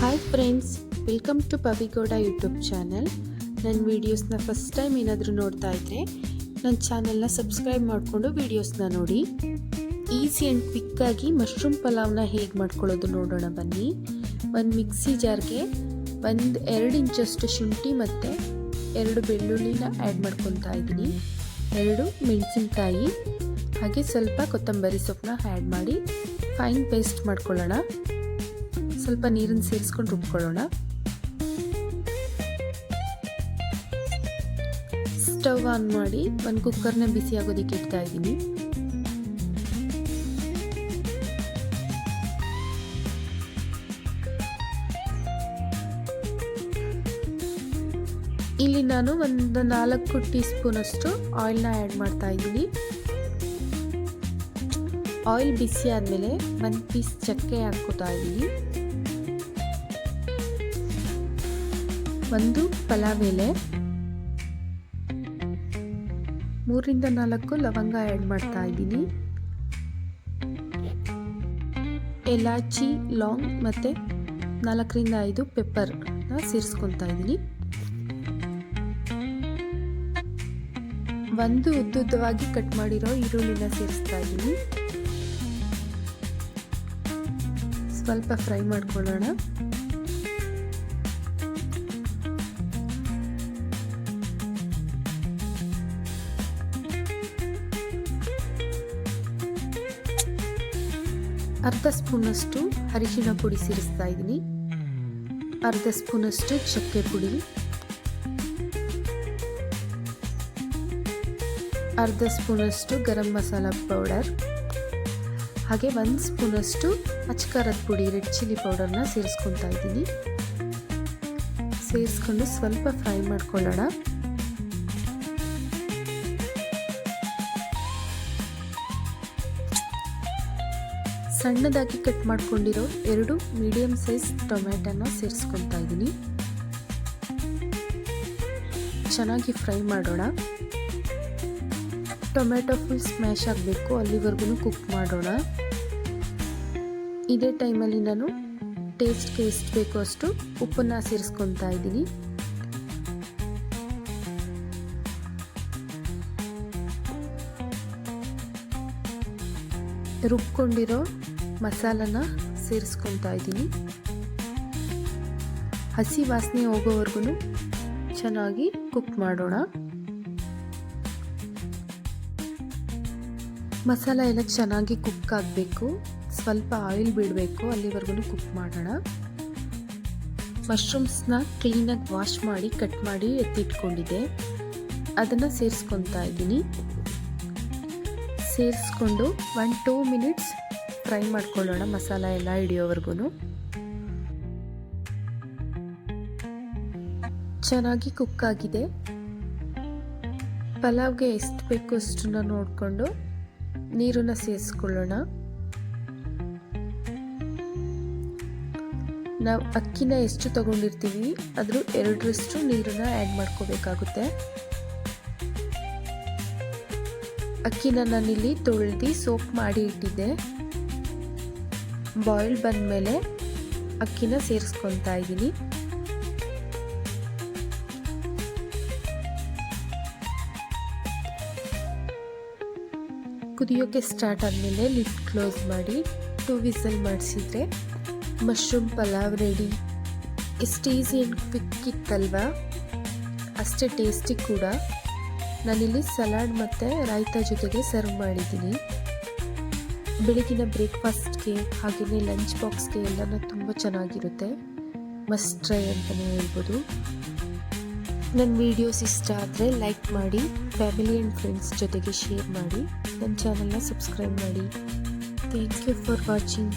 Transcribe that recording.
Hi friends welcome to Pavigowda YouTube channel ನನ್ನ ವೀಡಿಯೋಸ್ನ first time ಏನಾದರೂ ನೋಡ್ತಾ ಇದ್ದರೆ ನನ್ನ ಚಾನಲ್ನ ಸಬ್ಸ್ಕ್ರೈಬ್ ಮಾಡಿಕೊಂಡು ವೀಡಿಯೋಸ್ನ ನೋಡಿ. ಈಸಿ ಆ್ಯಂಡ್ ಕ್ವಿಕ್ಕಾಗಿ ಮಶ್ರೂಮ್ ಪಲಾವ್ನ ಹೇಗೆ ಮಾಡ್ಕೊಳ್ಳೋದು ನೋಡೋಣ ಬನ್ನಿ. ಒಂದು ಮಿಕ್ಸಿ ಜಾರ್ಗೆ ಒಂದು ಎರಡು ಇಂಚಷ್ಟು ಶುಂಠಿ ಮತ್ತು ಎರಡು ಬೆಳ್ಳುಳ್ಳಿನ ಆ್ಯಡ್ ಮಾಡ್ಕೊತಾ ಇದ್ದೀನಿ. ಎರಡು ಮೆಣಸಿನ್ಕಾಯಿ, ಹಾಗೆ ಸ್ವಲ್ಪ ಕೊತ್ತಂಬರಿ ಸೊಪ್ಪನ್ನ ಆ್ಯಡ್ ಮಾಡಿ ಫೈನ್ ಪೇಸ್ಟ್ ಮಾಡ್ಕೊಳ್ಳೋಣ. ಸ್ವಲ್ಪ ನೀರನ್ನು ಸೇರಿಸ್ಕೊಂಡು ರುಬ್ಕೊಳ್ಳೋಣ. ಸ್ಟವ್ ಆನ್ ಮಾಡಿ ಒಂದು ಕುಕ್ಕರ್ನ ಬಿಸಿ ಆಗೋದಕ್ಕೆ ಇಡ್ತಾ ಇದ್ದೀನಿ. ಇಲ್ಲಿ ನಾನು ಒಂದು ನಾಲ್ಕು ಟೀ ಸ್ಪೂನ್ ಅಷ್ಟು ಆಯಿಲ್ನ ಆ್ಯಡ್ ಮಾಡ್ತಾ ಇದ್ದೀನಿ. ಆಯಿಲ್ ಬಿಸಿ ಆದಮೇಲೆ ಒಂದು ಪೀಸ್ ಚಕ್ಕೆ ಹಾಕ್ಕೋತಾ ಇದ್ದೀನಿ. ಒಂದು ಪಲಾವ್ ಎಲೆ ಮೂರಿಂದ ನಾಲ್ಕು ಲವಂಗ ಆ್ಯಡ್ ಮಾಡ್ತಾ ಇದ್ದೀನಿ. ಎಲಾಚಿ, ಲಾಂಗ್ ಮತ್ತು ನಾಲ್ಕರಿಂದ ಐದು ಪೆಪ್ಪರ್ನ ಸೇರಿಸ್ಕೊತಾ ಇದ್ದೀನಿ. ಒಂದು ಉದ್ದುದ್ದವಾಗಿ ಕಟ್ ಮಾಡಿರೋ ಈರುಳ್ಳಿನ ಸೇರಿಸ್ತಾ ಇದ್ದೀನಿ. ಸ್ವಲ್ಪ ಫ್ರೈ ಮಾಡ್ಕೊಳ್ಳೋಣ. ಅರ್ಧ ಸ್ಪೂನಷ್ಟು ಅರಿಶಿನ ಪುಡಿ ಸೇರಿಸ್ತಾ ಇದ್ದೀನಿ. ಅರ್ಧ ಸ್ಪೂನಷ್ಟು ಚಕ್ಕೆ ಪುಡಿ. ಅರ್ಧ ಸ್ಪೂನಷ್ಟು ಗರಂ ಮಸಾಲ ಪೌಡರ್. ಹಾಗೆ ಒಂದು ಸ್ಪೂನಷ್ಟು ಅಚ್ಕಾರದ ಪುಡಿ, ರೆಡ್ ಚಿಲ್ಲಿ ಪೌಡರ್ನ ಸೇರಿಸ್ಕೊತಾ ಇದ್ದೀನಿ. ಸೇರಿಸ್ಕೊಂಡು ಸ್ವಲ್ಪ ಫ್ರೈ ಮಾಡ್ಕೊಳ್ಳೋಣ. ಸಣ್ಣದಾಗಿ ಕಟ್ ಮಾಡ್ಕೊಂಡಿರೋ ಎರಡು ಮೀಡಿಯಂ ಸೈಜ್ ಟೊಮೆಟೊನ ಸೇರಿಸ್ಕೊತಾ ಇದ್ದೀನಿ. ಚೆನ್ನಾಗಿ ಫ್ರೈ ಮಾಡೋಣ. ಟೊಮೆಟೊ ಫುಲ್ ಸ್ಮ್ಯಾಶ್ ಆಗಬೇಕು, ಅಲ್ಲಿವರೆಗೂ ಕುಕ್ ಮಾಡೋಣ. ಇದೇ ಟೈಮಲ್ಲಿ ನಾನು ಟೇಸ್ಟ್ಗೆ ಎಷ್ಟು ಬೇಕೋ ಅಷ್ಟು. ಉಪ್ಪನ್ನು ಸೇರಿಸ್ಕೊತಾ ಇದ್ದೀನಿ. ರುಬ್ಕೊಂಡಿರೋ ಮಸಾಲನ ಸೇರಿಸ್ಕೊತಾ ಇದ್ದೀನಿ. ಹಸಿ ವಾಸನೆ ಹೋಗೋವರೆಗೂ ಚೆನ್ನಾಗಿ ಕುಕ್ ಮಾಡೋಣ. ಮಸಾಲ ಎಲ್ಲ ಚೆನ್ನಾಗಿ ಕುಕ್ ಆಗಬೇಕು. ಸ್ವಲ್ಪ ಆಯಿಲ್ ಬಿಡಬೇಕು ಅಲ್ಲಿವರೆಗೂ ಕುಕ್ ಮಾಡೋಣ. ಮಶ್ರೂಮ್ಸ್ನ ಕ್ಲೀನಾಗಿ ವಾಶ್ ಮಾಡಿ, ಕಟ್ ಮಾಡಿ ಎತ್ತಿಟ್ಕೊಂಡಿದ್ದೆ. ಅದನ್ನು ಸೇರಿಸ್ಕೊತಾ ಇದ್ದೀನಿ. ಸೇರಿಸ್ಕೊಂಡು ಒನ್ ಟೂ ಮಿನಿಟ್ಸ್ ಫ್ರೈ ಮಾಡ್ಕೊಳ್ಳೋಣ ಮಸಾಲ ಎಲ್ಲ ಹಿಡಿಯೋವರೆಗೂ ಚೆನ್ನಾಗಿ ಕುಕ್ ಆಗಿದೆ. ಪಲಾವ್ಗೆ ಎಷ್ಟು ಬೇಕು ಅಷ್ಟನ್ನ ನೋಡಿಕೊಂಡು ನೀರನ್ನು ಸೇರಿಸ್ಕೊಳ್ಳೋಣ. ನಾವು ಅಕ್ಕಿನ ಎಷ್ಟು ತಗೊಂಡಿರ್ತೀವಿ, ಅದ್ರ ಎರಡರಷ್ಟು ನೀರನ್ನು ಆ್ಯಡ್ ಮಾಡ್ಕೋಬೇಕಾಗುತ್ತೆ. ಅಕ್ಕಿನ ನಾನಿಲ್ಲಿ ತೊಳೆದು ಸೋಪ್ ಮಾಡಿ ಇಟ್ಟಿದ್ದೆ. ಬಾಯ್ಲ್ ಬಂದಮೇಲೆ ಅಕ್ಕಿನ ಸೇರಿಸ್ಕೊತಾ ಇದ್ದೀನಿ. ಕುದಿಯೋಕ್ಕೆ ಸ್ಟಾರ್ಟ್ ಆದಮೇಲೆ ಲಿಡ್ ಕ್ಲೋಸ್ ಮಾಡಿ ಟೂ ವಿಸಲ್ ಮಾಡಿಸಿದ್ರೆ ಮಶ್ರೂಮ್ ಪಲಾವ್ ರೆಡಿ. ಎಷ್ಟು ಈಸಿ ಆ್ಯಂಡ್ ಕ್ವಿಕ್ ಅಷ್ಟೇ ಟೇಸ್ಟಿ ಕೂಡ. ನಾನಿಲ್ಲಿ ಸಲಾಡ್ ಮತ್ತು ರಾಯ್ತ ಜೊತೆಗೆ ಸರ್ವ್ ಮಾಡಿದ್ದೀನಿ. ಬೆಳಗಿನ ಬ್ರೇಕ್ಫಾಸ್ಟ್ಗೆ ಹಾಗೆಯೇ ಲಂಚ್ ಬಾಕ್ಸ್ಗೆ ಎಲ್ಲನೂ ತುಂಬ ಚೆನ್ನಾಗಿರುತ್ತೆ. ಮಸ್ಟ್ ಟ್ರೈ ಅಂತಲೇ ಹೇಳ್ಬೋದು. ನನ್ನ ವೀಡಿಯೋಸ್ ಇಷ್ಟ ಆದರೆ ಲೈಕ್ ಮಾಡಿ ಫ್ಯಾಮಿಲಿ ಆ್ಯಂಡ್ ಫ್ರೆಂಡ್ಸ್ ಜೊತೆಗೆ ಶೇರ್ ಮಾಡಿ ನನ್ನ ಚಾನಲ್ನ ಸಬ್ಸ್ಕ್ರೈಬ್ ಮಾಡಿ. Thank you for watching